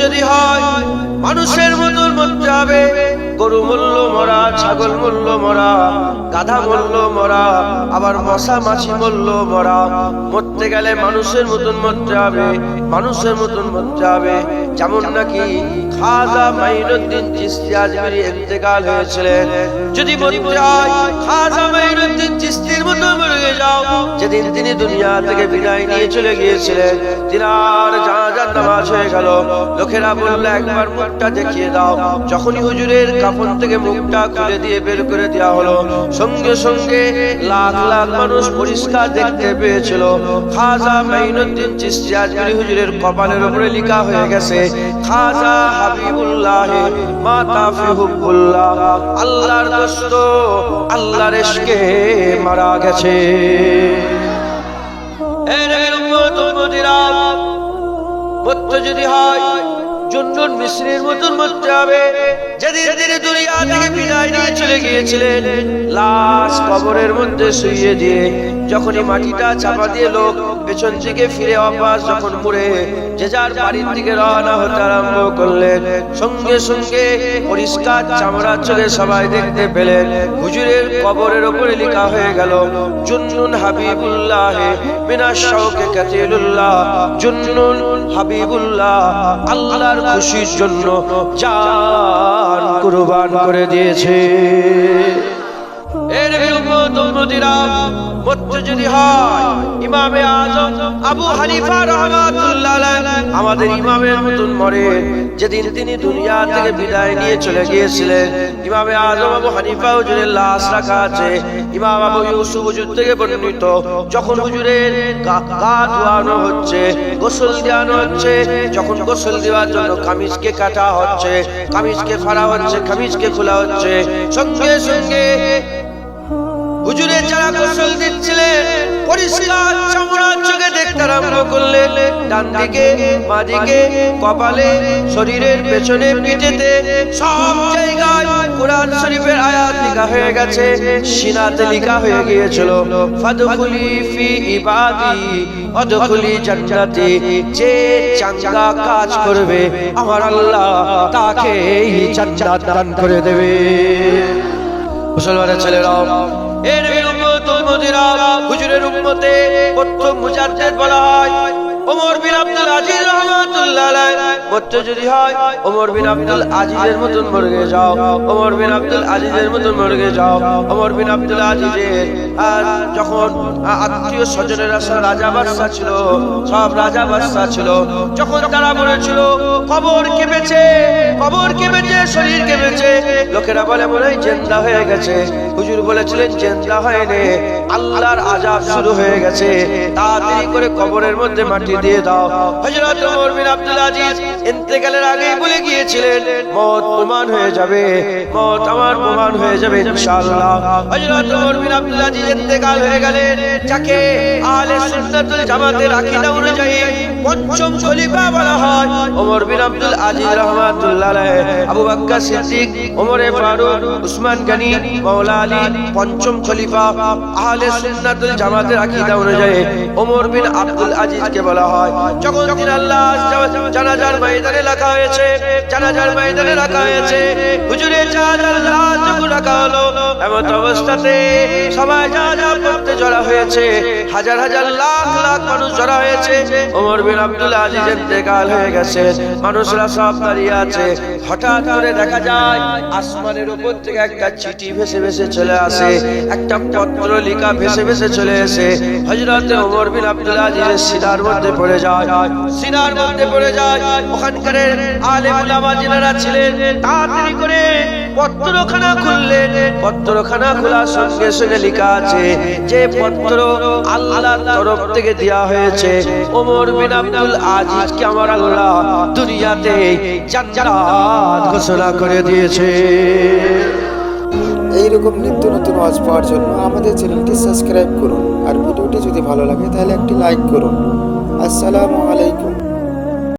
যদি হয়, মানুষের মতন মরতে হবে। গরু মূল্য মরা, ছাগল মূল্য মরা, গাধা মূল্য মরা, আবার মশা, মাছি মূল্য মরা। মরতে গেলে মানুষের মতন মরতে হবে, মানুষের মতন মরতে হবে। যেমন নাকি খাজা মাইনুদ্দিন চিস্তি আজমেরি ইন্তেকাল হয়েছিলেন। যদি মরতে হয়, খাজা মাইনুদ্দিন চিস্তির মরে যেদিন তিনি দুনিয়া থেকে বিদায় নিয়ে চলে গিয়েছিলেন তিনার জানাজার নামাজ হয়ে গেল, লোকেরা বলল, একবার মুখটা দেখিয়ে দাও। যখনই হুজুরের কাপড় থেকে মুখটা খুলে দিয়ে বের করে দেওয়া হলো, সঙ্গে সঙ্গে লাখ লাখ মানুষ পরিষ্কার দেখতে পেয়েছিল। খাজা মাইনুদ্দিন চিস্তি আজমেরি হুজুরের কপালের উপরে লেখা হয়ে গেছে, খাজা হাবিবুল্লাহ, মাতা ফিহুবুল্লাহ, আল্লাহর দোস্ত, আল্লাহর ইশকে মারা গেছে। যদি হয় জুন্নুন মিশ্রের মতন মরতে হবে যেদিন তিনি দুনিয়া থেকে বিদায় নিয়ে চলে গিয়েছিলেন, লাশ কবরের মধ্যে শুয়ে দিয়ে যখনই মাটিটা চাপা দিয়ে লোক পেছন থেকে ফিরে অভ্যাস যখন মুড়ে যে যার বাড়ির দিকে রওনা হতে আরম্ভ করলেন। সঙ্গে সঙ্গে পরিষ্কার চামড়া চলে সবাই দেখতে পেলেন। হুজুরের কবরের ওপরে লেখা হয়ে গেল, জুন্নুন হাবিবুল্লাহ বিনা শৌকে কাতিলুল্লাহ, জুন্নুন হাবিবুল্লাহ, আল্লাহর খুশির জন্য জান কুরবান করে দিয়েছে। বর্ণিত, যখন হুজুরের হচ্ছে, গোসল দেওয়ানো হচ্ছে, যখন গোসল দেওয়ার জন্য কামিজকে কাটা হচ্ছে, কামিজকে ফাড়া হচ্ছে, কামিজকে খোলা হচ্ছে, সঙ্গে সঙ্গে হুজুরের যারা গোসল দিচ্ছিলেন পরিষ্কার চামড়ার চোখে দেখতে আরম্ভ করলেন ডান দিকে, বাঁ দিকে, কপালে, শরীরের পেছনে, পিঠেতে, সব জায়গায় কোরআন শরীফের আয়াত লেখা হয়ে গেছে, সিনাতে লেখা হয়ে গিয়েছিল, ফাদখুলি ফি ইবাদি, অদখুলি জান্নাতি, যে চাঙ্গা কাজ করবে, আমার আল্লাহ তাকে এই জান্নাত দান করে দেবে। মুসলমানের ছেলেরাও এর উম্মত মুজিরা হুজুরের উম্মতে প্রথম মুজাদ্দিদ বলা হয়। ওমর বিন আব্দুল আজিজ রহমাতুল্লাহ যদি হয়, ওমর বিন আব্দুল আজিজের মতন মরে যাও। ওমর বিন আব্দুল আজিজের মতন মরে যাও। ওমর বিন আব্দুল আজিজের, আর যখন আত্মীয় রাজা ছিল, সব রাজা ছিল, যখন তারা কেঁপেছে শরীর লোকেরা বলে বলে জেন্দা হয়ে গেছে। হুজুর বলেছিলেন, জেন্দা হয়নি, আল্লাহর আজাব শুরু হয়ে গেছে। তাড়াতাড়ি করে কবরের মধ্যে মাটি দিয়ে দাও। হযরত ওমর বিন আব্দুল আজিজ ইন্তেকালের আগেই বলে গিয়েছিলেন, মত প্রমাণ হয়ে যাবে, মত আমার প্রমাণ হয়ে যাবে ইনশাআল্লাহ। হযরত ওমর বিন আব্দুল আজিজ ইন্তেকাল হয়ে গেলেন, যাকে আহলে সুন্নাতুল জামাতের আকীদা অনুযায়ী পঞ্চম খলিফা বলা হয়। ওমর বিন আব্দুল আজিজ রহমাতুল্লাহ আবু বকর সিদ্দিক, ওমর ফারুক, উসমান গনি, মাওলা আলী পঞ্চম খলিফা আহলে সুন্নাতুল জামাতের আকীদা অনুযায়ী ওমর বিন আব্দুল আজিজকে বলা হয়। যখন দিন আল্লাহ জানাজার ময়দানে রাখা হয়েছে, জানাজার ময়দানে রাখা হয়েছে হুজুরের জানাজার লাশ যখন রাখা হলো এমন অবস্থাতে সবাই যা যা করতে জড়া হয়েছে। হাজার হাজার লাখ লাখ মানুষ জড়া হয়েছে। ওমর বিন আব্দুল আজিজ ইন্তেকাল হয়ে গেছে। মানুষরা সব দাঁড়িয়ে আছে। হঠাৎ করে দেখা যায়, আসমানের উপর থেকে একটা চিঠি ভেসে ভেসে চলে আসে। একটা পত্র লেখা ভেসে ভেসে চলে এসে। হযরতে ওমর বিন আব্দুল আজিজের সিনার মধ্যে পড়ে যায়, সিনার মধ্যে পড়ে যায়। ওখানকার আলেম উলামা যিনারা ছিলেন, তাড়াতাড়ি করে পত্রখানা খুললেন। পত্রখানা খোলার সঙ্গে সঙ্গে লেখা আছে যে পত্র আল্লাহর তরফ থেকে দেওয়া হয়েছে। ওমর বিন আব্দুল আজিজকে আমার আল্লাহ দুনিয়াতে জান্নাত ঘোষণা করে দিয়েছে। এইরকম নিত্য নতুন ওয়াজ পাওয়ার জন্য আমাদের চ্যানেলটি সাবস্ক্রাইব করুন। আর ভিডিওটি যদি ভালো লাগে তাহলে একটি লাইক করুন। আসসালামু আলাইকুম।